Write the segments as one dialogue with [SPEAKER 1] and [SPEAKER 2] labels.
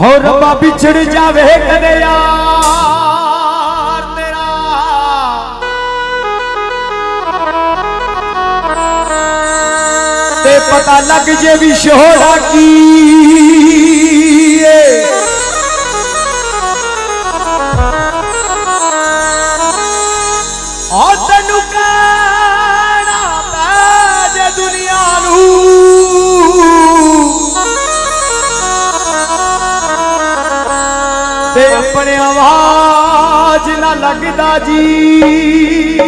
[SPEAKER 1] ਹੋ ਰੱਬਾ ਵਿਛੜ ਜਾਵੇ ਕਦੇ ਯਾਰ ਤੇਰਾ। ਤੇ ਪਤਾ ਲੱਗ ਜੇ ਵੀ ਸ਼ੋਹਰਾ ਕੀ ਏ। ਆਵਾਜ਼ ਨਾ ਲੱਗਦਾ ਜੀ।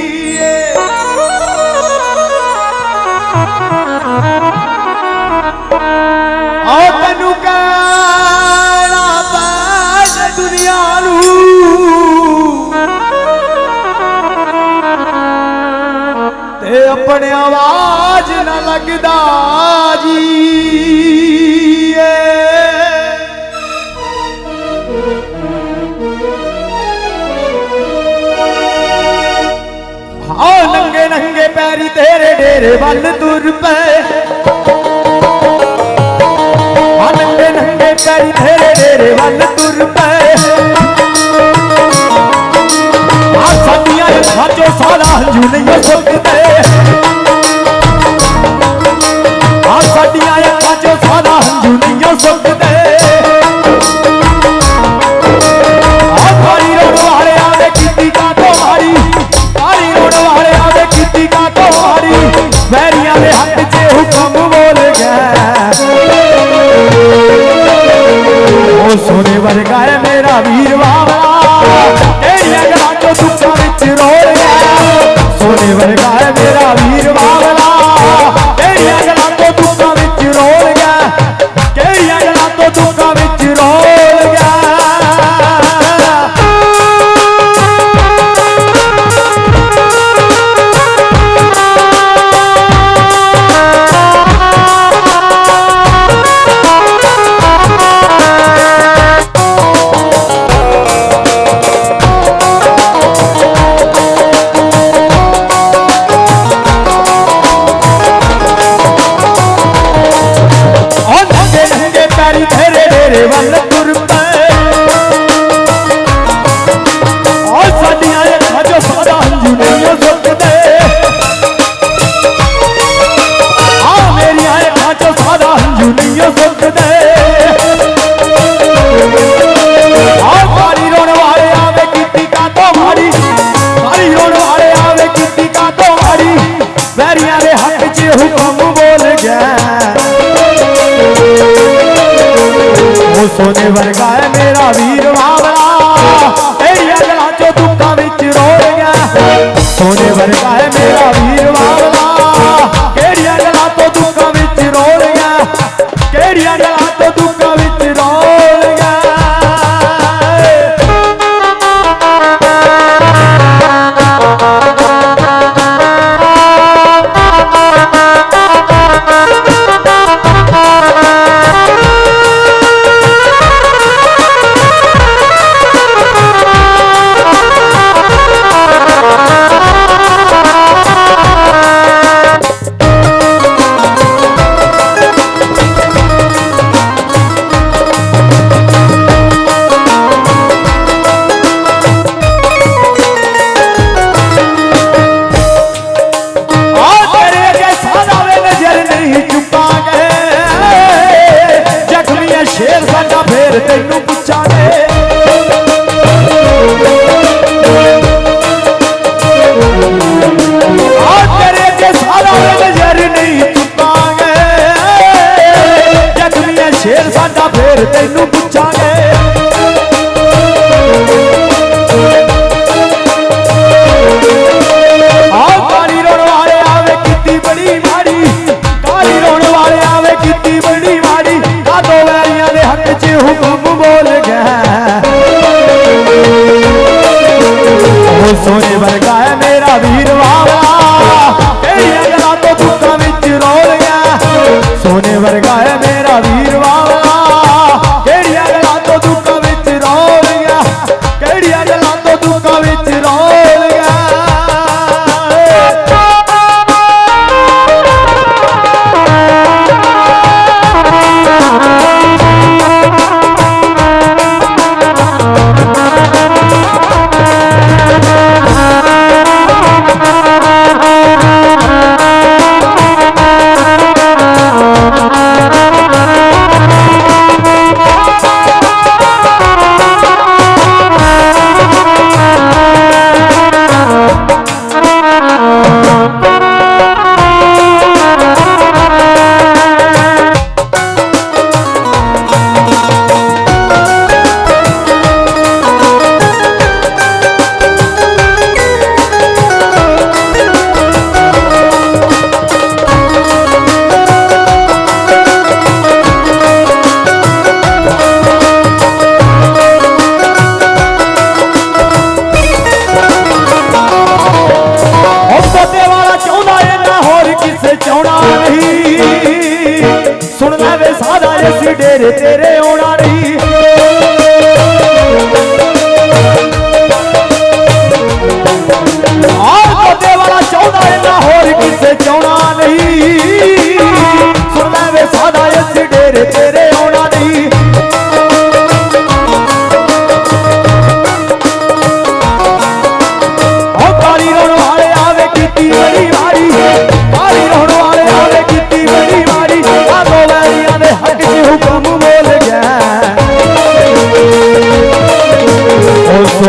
[SPEAKER 1] ਆ ਤੈਨੂੰ ਕਹਿਣਾ ਪੈ ਦੁਨੀਆ ਨੂੰ। ਤੇ ਆਪਣੇ ਆਵਾਜ਼ ਨਾ ਲੱਗਦਾ ਜੀ। ਪੈਰੀ ਤੇਰੇ ਡੇਰੇ ਵੱਲ ਤੁਰ ਪਏ ਹਨੰਗੇ ਨੰਗੇ ਪੈਰੀ ਤੇਰੇ ਡੇਰੇ ਵੱਲ ਤੁਰ ਪਏ ਆ ਸਾਡੀਆਂ ਅੱਖਾਂ ਚੋਂ ਹੰਝੂ ਨਹੀਂ ਸੁੱਕਦੇ ਮਾੜੀ ਸਾਰੀ ਰੋਣ ਵਾਲਿਆ ਵੇ ਕੀਤੀ ਕਾਟੋ ਮਾੜੀ ਵੈਰੀਆਂ ਦੇ ਹੱਕ 'ਚ ਹੁਕਮ ਬੋਲ ਗਿਆ। ਉਹ ਸੋਨੇ ਵਰਗਾ ਹੈ ਮੇਰਾ ਵੀਰਵਾ ਤੈਨੂੰ ਪੁੱਛਾਂਗੇ। ਆ ਤੇਰੇ ਤੇ ਸਾਰਾ ਨਜ਼ਰ ਨਹੀਂ ਚੁੱਕਾਂਗੇ। ਜ਼ਖਮੀਆਂ ਸ਼ੇਰ ਸਾਡਾ ਫੇਰ ਤੈਨੂੰ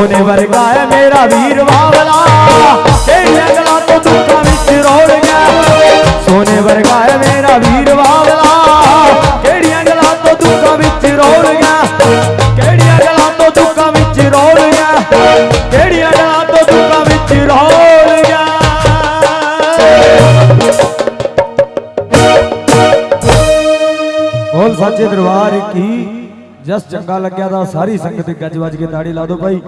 [SPEAKER 1] ਸੋਨੇ ਵਰਗਾ ਹੈ ਮੇਰਾ ਵੀਰ ਬਾਵਲਾ ਤੇਰੀਆਂ ਗੱਲਾਂ ਤੋਂ ਦੁੱਖਾਂ ਵਿੱਚ ਰੋੜ ਗਿਆ ਸੋਨੇ ਵਰਗਾ ਹੈ ਮੇਰਾ ਵੀਰ ਬਾਵਲਾ ਕਿਹੜੀਆਂ ਗੱਲਾਂ ਤੋਂ ਦੁੱਖਾਂ ਵਿੱਚ ਰੋੜ ਗਿਆ ਕਿਹੜੀਆਂ ਗੱਲਾਂ ਤੋਂ ਦੁੱਖਾਂ ਵਿੱਚ ਰੋੜ ਗਿਆ ਕਿਹੜੀਆਂ ਗੱਲਾਂ ਤੋਂ ਦੁੱਖਾਂ ਵਿੱਚ ਰੋੜ ਗਿਆ ਬੋਲ ਸੱਚੇ ਦਰਬਾਰ ਕੀ ਜਸ ਚੰਗਾ ਲੱਗਿਆ ਤਾਂ ਸਾਰੀ ਸੰਗਤ ਗੱਜ ਵੱਜ ਕੇ ਤਾੜੀ ਲਾ ਦਿਓ ਭਾਈ।